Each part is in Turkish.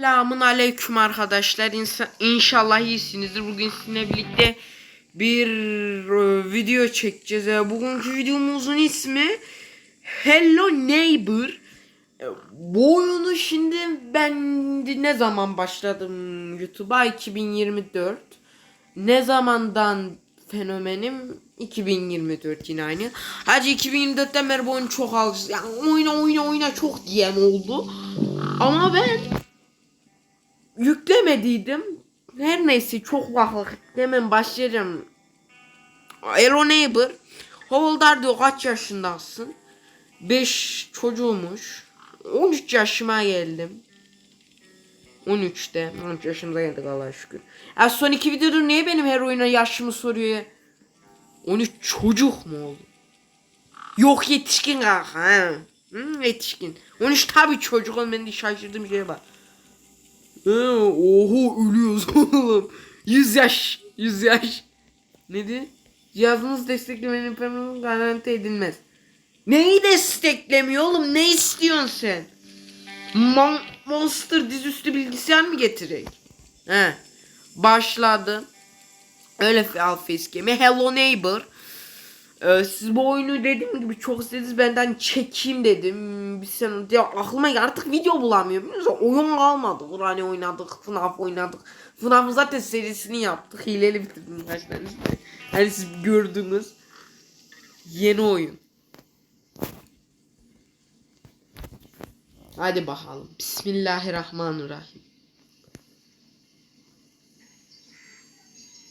Selamun aleyküm arkadaşlar. İnsa- İnşallah iyisinizdir. Bugün sizinle birlikte bir e, video çekeceğiz. E, bugünkü videomuzun ismi Hello Neighbor. E, bu oyunu şimdi ben ne zaman başladım YouTube'a? 2024. Ne zamandan fenomenim? 2024 yine aynı. Hacı 2024'ten beri bu oyunu çok alacağız. Yani oyna oyna oyna çok diyen oldu. Ama ben yüklemediydim. Her neyse çok vakit hemen başlayacağım. Hello Neighbor. Holdar diyor kaç yaşındasın? 5 çocuğumuş. 13 yaşıma geldim. 13'te. 13 yaşımıza geldik Allah'a şükür. Ya son iki videoda niye benim her oyuna yaşımı soruyor ya? 13 çocuk mu oldu? Yok yetişkin kanka. ha. Hı, yetişkin. 13 tabi çocuk de şaşırdığım şeye bak. He, oho ölüyoruz oğlum. 100 yaş. 100 yaş. Neydi? Cihazınız desteklemenin permanent garanti edilmez. Neyi desteklemiyor oğlum? Ne istiyorsun sen? Mon Monster dizüstü bilgisayar mı getirek? He. Başladı. Öyle al facecam'i. Hello neighbor. Ee, siz bu oyunu dediğim gibi çok istediniz benden çekeyim dedim. Bir sene ya aklıma artık video bulamıyorum. Biliyor musun? Oyun kalmadı. Hani oynadık, FNAF oynadık. FNAF'ın zaten serisini yaptık. Hileli bitirdim kaç tane. Hani siz gördünüz. Yeni oyun. Hadi bakalım. Bismillahirrahmanirrahim.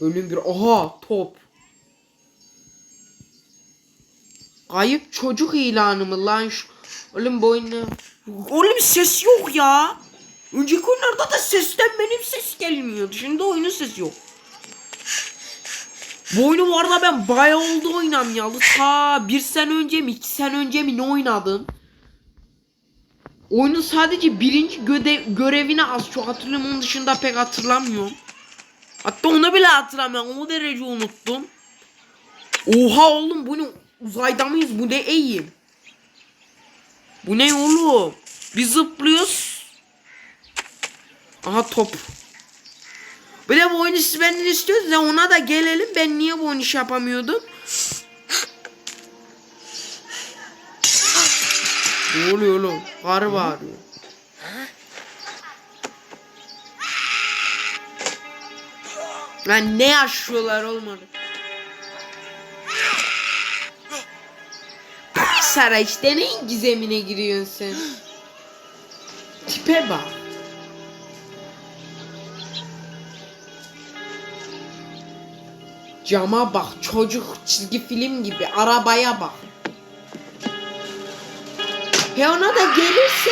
Bölüm bir. Aha top. Kayıp çocuk ilanı mı lan şu? Oğlum bu. Oğlum ses yok ya. Önceki oyunlarda da sesten benim ses gelmiyordu. Şimdi oyunun sesi yok. Bu oyunu bu arada ben bayağı oldu oynamayalı. Ta bir sene önce mi iki sene önce mi ne oynadım? Oyunun sadece birinci göde görevini az çok hatırlıyorum. Onun dışında pek hatırlamıyorum. Hatta onu bile hatırlamıyorum. O derece unuttum. Oha oğlum bu ne? Uzayda mıyız? Bu ne eğim? Bu ne oğlum? Biz zıplıyoruz. Aha top. Bir de bu oyunu siz benden istiyorsunuz ya ona da gelelim. Ben niye bu oyunu yapamıyordum? Ne oluyor oğlum? Karı bağırıyor. Lan ne yaşıyorlar olmadı. Sara işte neyin gizemine giriyorsun sen? Tipe bak. Cama bak çocuk çizgi film gibi arabaya bak. He ona da gelirse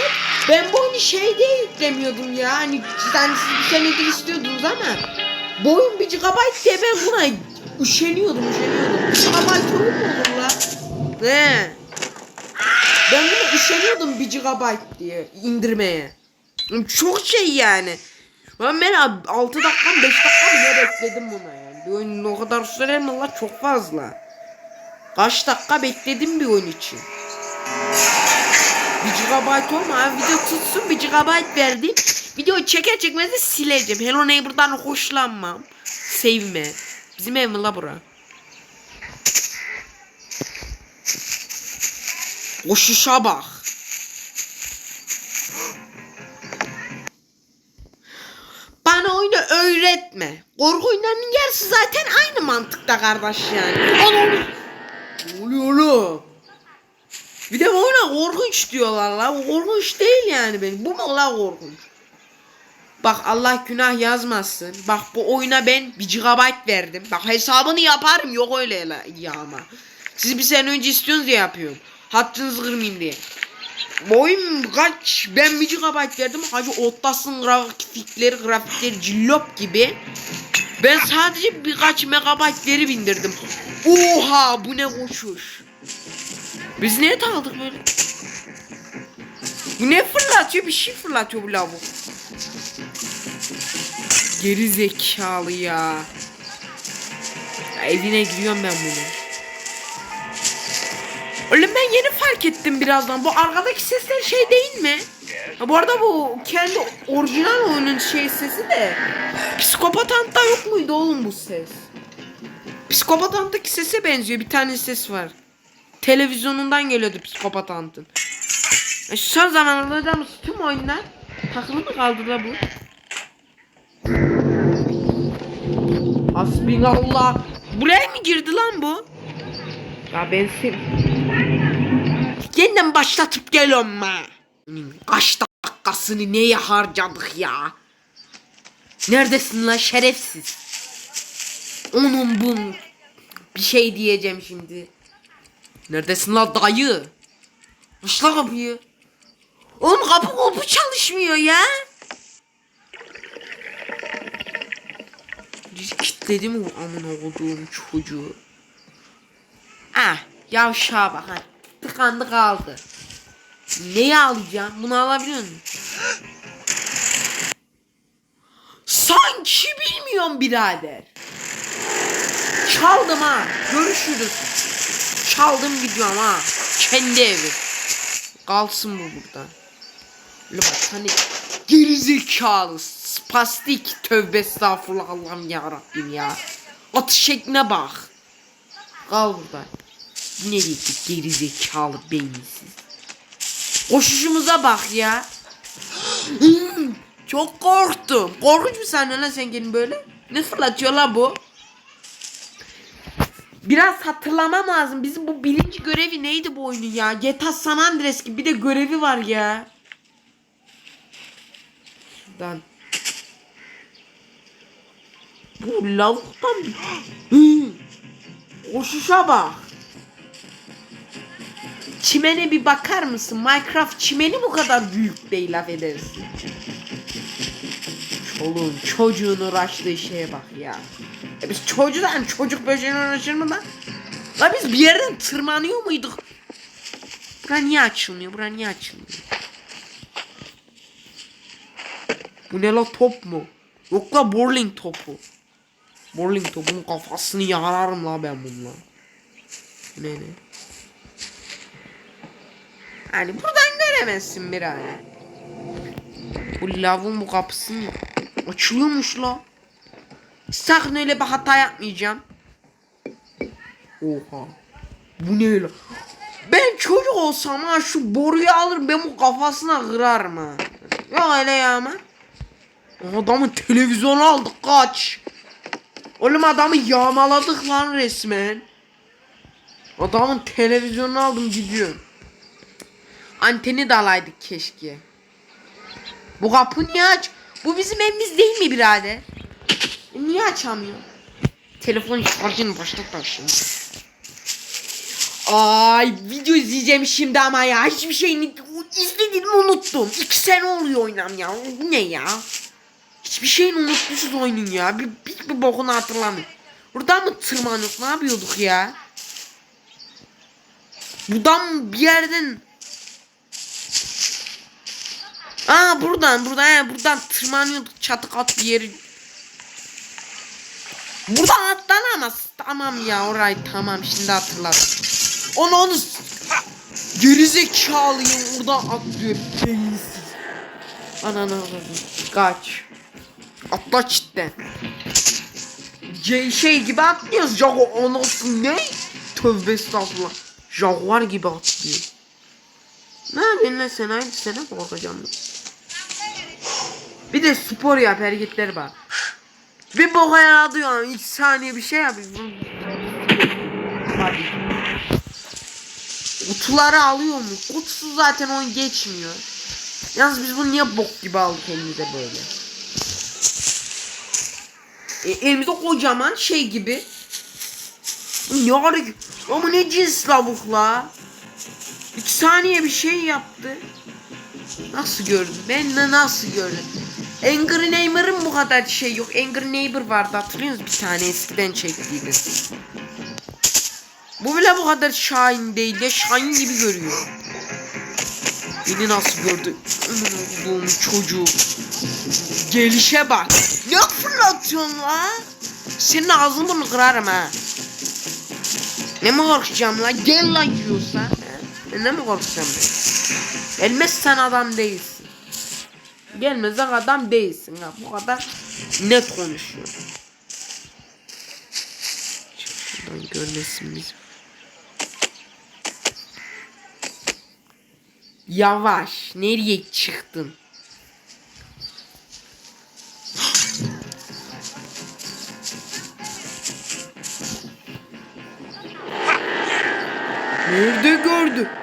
ben bu oyunu şeyde yüklemiyordum ya hani hani siz bir senedir istiyordunuz ama bu oyun 1 GB diye ben buna üşeniyordum üşeniyordum 1 GB oyun mu olur la? He. Ben bunu üşeniyordum 1 GB diye indirmeye. Çok şey yani. Ben ben 6 dakika 5 dakika bile bekledim buna yani. Bir oyun o kadar sürer mi la çok fazla. Kaç dakika bekledim bir oyun için. 1 GB olma abi video tutsun 1 GB verdim. Video çeker çekmez de sileceğim. Hello Neighbor'dan hoşlanmam. Sevme. Bizim ev mi la bura? Koşuşa bak. Bana oyunu öğretme. Korku oyunlarının yarısı zaten aynı mantıkta kardeş yani. Oğlum. Oluyor oğlum? Bir de oyuna korkunç diyorlar la. Korkunç değil yani benim. Bu mu la korkunç? Bak Allah günah yazmasın. Bak bu oyuna ben 1 GB verdim. Bak hesabını yaparım yok öyle ya ama. Siz bir sene önce istiyorsunuz diye yapıyorum. Hattınızı kırmayayım diye. Bu oyun kaç? Ben 1 GB verdim. Hacı Otlas'ın grafikleri, grafikleri cillop gibi. Ben sadece birkaç megabayt veri bindirdim. Oha bu ne koşuş. Biz niye daldık böyle? Bu ne fırlatıyor? Bir şey fırlatıyor bu lavuk. Geri zekalı ya. ya evine giriyorum ben bunu. Oğlum ben yeni fark ettim birazdan. Bu arkadaki sesler şey değil mi? Ha, bu arada bu kendi orijinal oyunun şey sesi de Psikopat Hunt'ta yok muydu oğlum bu ses? Psikopat Hunt'taki sese benziyor. Bir tane ses var. Televizyonundan geliyordu Psikopat Hunt'ın. E, son zamanlarda da tüm oyunlar takılı mı kaldı da bu? Hasbinallah. Buraya mı girdi lan bu? Ya ben sen... Yeniden başlatıp geliyorum ha. Kaç dakikasını neye harcadık ya? Neredesin lan şerefsiz? Onun bunun. Bir şey diyeceğim şimdi. Neredesin lan dayı? Aç kapıyı. Oğlum kapı kapı çalışmıyor ya. Kilitledi mi bu amına koduğum çocuğu? Ah yavşağa bak ha. Tıkandı kaldı. Neyi alacağım? Bunu alabiliyor musun? Sanki bilmiyorum birader. Çaldım ha. Görüşürüz. Çaldım gidiyorum ha. Kendi evi. Kalsın bu burada. Bak hani gerizekalı spastik tövbe estağfurullah Allah'ım ya Rabbim ya. Atış şekline bak. Kal burada. Ne dedi gerizekalı beyinsiz. Koşuşumuza bak ya. Çok korktum. Korkunç mu sandın lan sen kendin böyle? Ne fırlatıyor lan bu? Biraz hatırlamam lazım. Bizim bu birinci görevi neydi bu oyunun ya? GTA San Andreas gibi bir de görevi var ya. Şuradan. Bu lavuktan bir... Hı. Koşuşa bak. Çimene bir bakar mısın? Minecraft çimeni bu kadar büyük değil affedersin. Çoluğun çocuğun uğraştığı şeye bak ya. E biz çocuktan çocuk böceğine uğraşır mı lan? La biz bir yerden tırmanıyor muyduk? Bura niye açılmıyor? Bura niye açılmıyor? Bu ne la top mu? Yok la bowling topu. Bowling topunun kafasını yararım la ben bununla. Bu ne ne? Hani buradan göremezsin birader. Bu lavun bu kapısı mı? Açılıyormuş la. Sakın öyle bir hata yapmayacağım. Oha. Bu ne la? Ben çocuk olsam ha şu boruyu alır ben bu kafasına kırarım ha. Ya öyle ya ama. Adamın televizyonu aldık kaç. Oğlum adamı yağmaladık lan resmen. Adamın televizyonunu aldım gidiyorum. Anteni de alaydık keşke. Bu kapı niye aç? Bu bizim evimiz değil mi birader? E, niye açamıyor? Telefon şarjını başlat da şimdi. Ay video izleyeceğim şimdi ama ya hiçbir şeyini izlediğimi unuttum. İki sene oluyor oynam ya. Bu ne ya? Hiçbir şeyini unutmuşuz oyunun ya. Bir, bir, bir bokunu hatırlamıyorum. Buradan mı tırmanıyorduk? Ne yapıyorduk ya? Buradan bir yerden Aa buradan buradan he, buradan tırmanıyorduk çatı kat bir yeri. Buradan atlanamaz. Tamam ya orayı tamam şimdi hatırladım. Onu onu gerizekalıyım oradan atlıyor beyinsiz. Ananı avradım. Kaç. Atla cidden. C şey gibi atlıyoruz. Jago anasın ne? Tövbe estağfurullah. Jaguar gibi atlıyor. Ne yapıyorsun lan sen? Haydi sana korkacağım. Bir de spor yap hareketleri bak. Bir boka yaradıyor. İki saniye bir şey yapıyor. Hadi. Kutuları alıyor mu? Kutusu zaten onu geçmiyor. Yalnız biz bunu niye bok gibi aldık elimize böyle? E, elimizde kocaman şey gibi. Hareket? Ama ne cins lavuk la? İki saniye bir şey yaptı. Nasıl gördün? Ben de nasıl gördüm? Angry Neighbor'ın bu kadar şey yok. Angry Neighbor vardı hatırlıyor musunuz? Bir tane eskiden çektiydi. Bu bile bu kadar şahin değil ya. Şahin gibi görüyor. Beni nasıl gördü? Allah'ım çocuğu. Gelişe bak. Ne fırlatıyorsun la? Senin ağzını bunu kırarım ha. Ne mi korkacağım la? Gel lan yiyorsa. Ne mi korkacağım ben? Elmez sen adam değilsin. Gelmezek adam değilsin ha. Bu kadar net konuşuyor. Şuradan görmesin bizi. Yavaş. Nereye çıktın? Nerede gördü?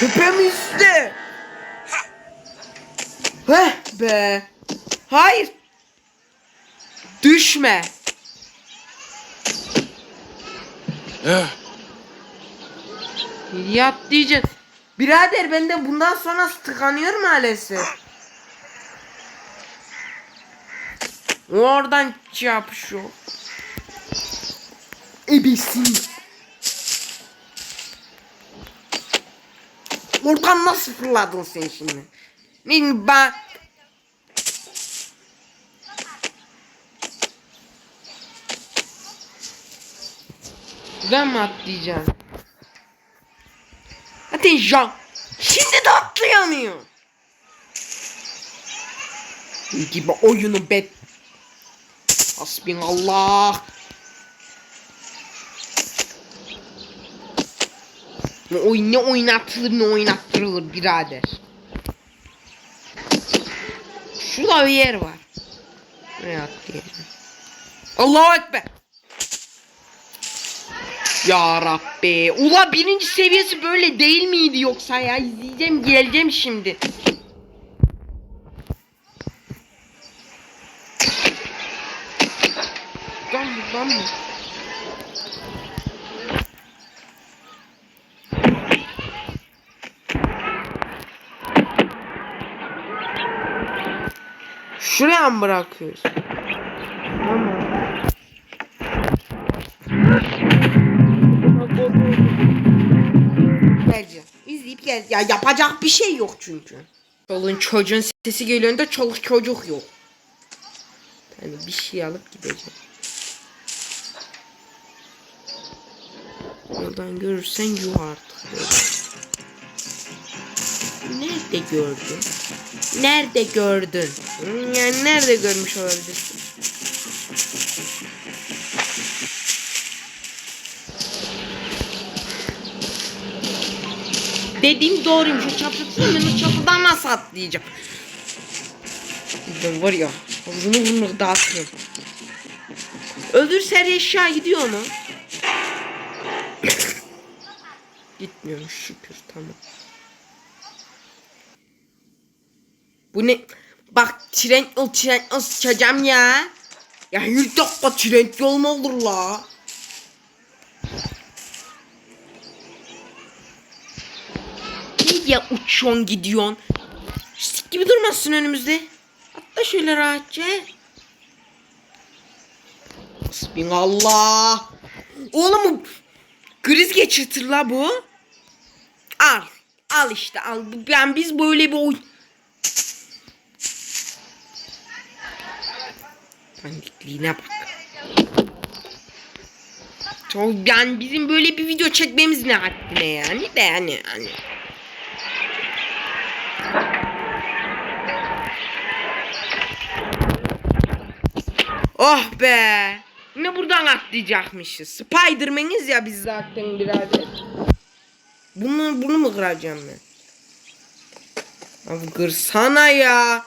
Tepem üstte. Heh be. Hayır. Düşme. Eh, Yat diyeceksin. Birader ben de bundan sonra tıkanıyor maalesef. Oradan yapışıyor. Ebesin. Oradan nasıl fırladın sen şimdi? Ne ben... Buradan mı atlayacaksın? Hadi Jean. Şimdi de atlayamıyor. Gibi oyunu bet. Hasbinallah. Oyun ne oynatılır ne oynattırılır birader. Şurada bir yer var. Atlayacağım. Allahu Ekber. Ya Rabbi. Ula birinci seviyesi böyle değil miydi yoksa ya? İzleyeceğim geleceğim şimdi. Lan lan Şuraya mı bırakıyoruz? Geleceğim. İzleyip gel. Ya yapacak bir şey yok çünkü. Çoluğun çocuğun sesi geliyor da çoluk çocuk yok. Yani bir şey alıp gideceğim. Oradan görürsen yuh artık. böyle. Nerede gördün? Nerede gördün? Yani nerede görmüş olabilirsin? Dediğim doğruymuş. O çapratın ben o çatıdan nasıl atlayacağım? Ben var ya. Ağzını burnunu dağıtırım. Öldürse her eşya gidiyor mu? Gitmiyormuş şükür tamam. Bu ne? Bak tren yol tren yol sıçacağım ya. Ya bir dakika tren yol mu olur la? Nereye uçuyorsun gidiyorsun? Sik gibi durmazsın önümüzde. Atla şöyle rahatça. Bismillah. Oğlum kriz geçirtir la bu. Al. Al işte al. Ben biz böyle bir oyun. Panikliğine bak. Çok yani bizim böyle bir video çekmemiz ne haddine yani de yani hani. Oh be. Ne buradan atlayacakmışız. Spiderman'iz ya biz zaten birader. Bunu, bunu mu kıracağım ben? Abi kırsana ya.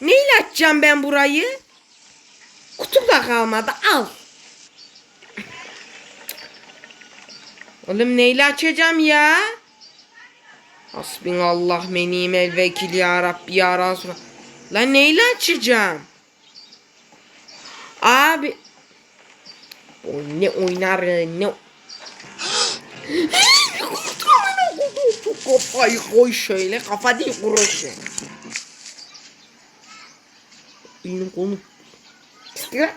Neyle açacağım ben burayı? Kutu da kalmadı al. Oğlum neyle açacağım ya? Hasbinallah menimel vekil ya Rabbi ya Resulallah. Lan neyle açacağım? Abi. O ne oynar ne kafayı koy şöyle kafa değil kuruş. Benim konu ya.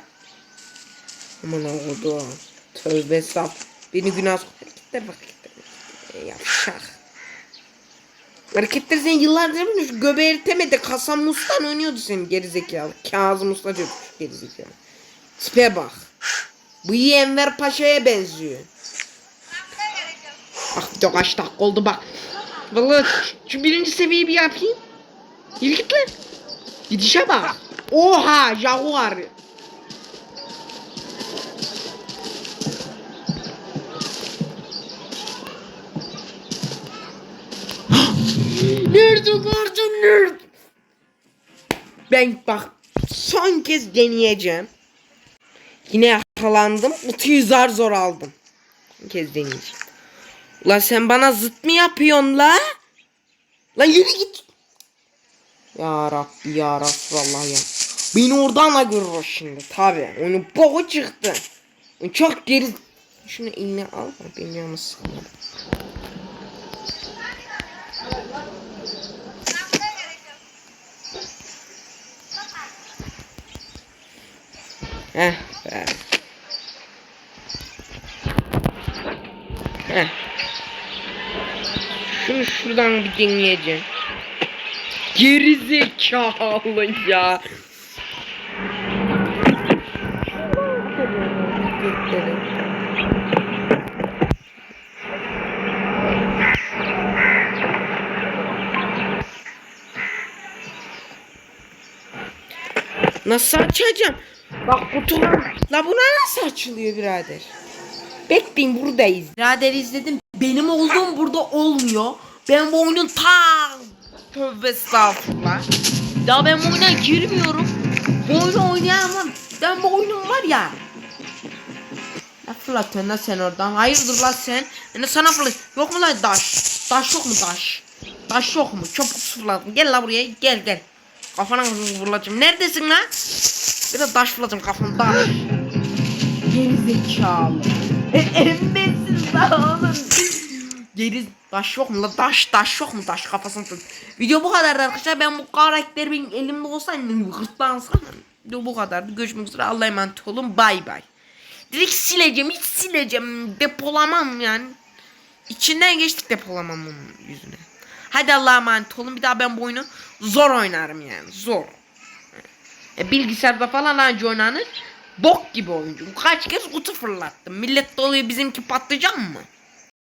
Aman Allah'ım. Tövbe saf. Beni günah sok. Hareketler bak hareketler. Yavşak. Hareketler sen yıllardır yapıyorsun. Şu göbeği eritemedi. Kasan Mustan oynuyordu senin gerizekalı. Kazım Usta çocuk gerizekalı. Tipe bak. Bu iyi Enver Paşa'ya benziyor. Bak bir de kaç dakika oldu bak. Vallahi şu birinci seviyeyi bir yapayım. Yürü git lan. Gidişe bak. Oha Jaguar. Gördün nerede? Ben bak son kez deneyeceğim. Yine yakalandım. Kutuyu zar zor aldım. Son kez deneyeceğim. La sen bana zıt mı yapıyorsun la? Lan yürü git. Ya Rabbi ya Resulallah ya. Beni oradan da görür şimdi tabi. Onun boku çıktı. Çok geri... Şunu eline al. Benim yanıma sıkma. Heh be. Heh. Şunu şuradan bir deneyeceğim. Geri zekalı ya. Nasıl açacağım? Bak kutular. La buna nasıl açılıyor birader? Bekleyin buradayız. Birader izledim. Benim olduğum burada olmuyor. Ben bu oyunun ta tövbe estağfurullah. Daha ben bu oyuna girmiyorum. Bu oyunu oynayamam. Ben bu oyunum var ya. Ne fırlatıyorsun lan sen oradan? Hayırdır lan sen? Ne sana fırlat? Yok mu lan daş? Daş yok mu daş? Daş yok mu? Çabuk fırlatın. Gel la buraya. Gel gel. Kafana fırlatacağım. Neredesin lan? Bir de daş fırlatacağım kafana daş. Geri zekalı. E, Emmesin lan oğlum. Geri taş yok mu la taş taş yok mu taş kafasını tut. Video bu kadar arkadaşlar ben bu karakter benim elimde olsaydı gırtlağını sıkamam. Video bu kadar. Görüşmek üzere Allah'a emanet olun bay bay. Direkt sileceğim hiç sileceğim depolamam yani. İçinden geçtik depolamam yüzüne. Hadi Allah'a emanet olun bir daha ben bu oyunu zor oynarım yani zor. E, bilgisayarda falan anca oynanır. Bok gibi oyuncu. Kaç kez kutu fırlattım. Millet doluyor bizimki patlayacak mı?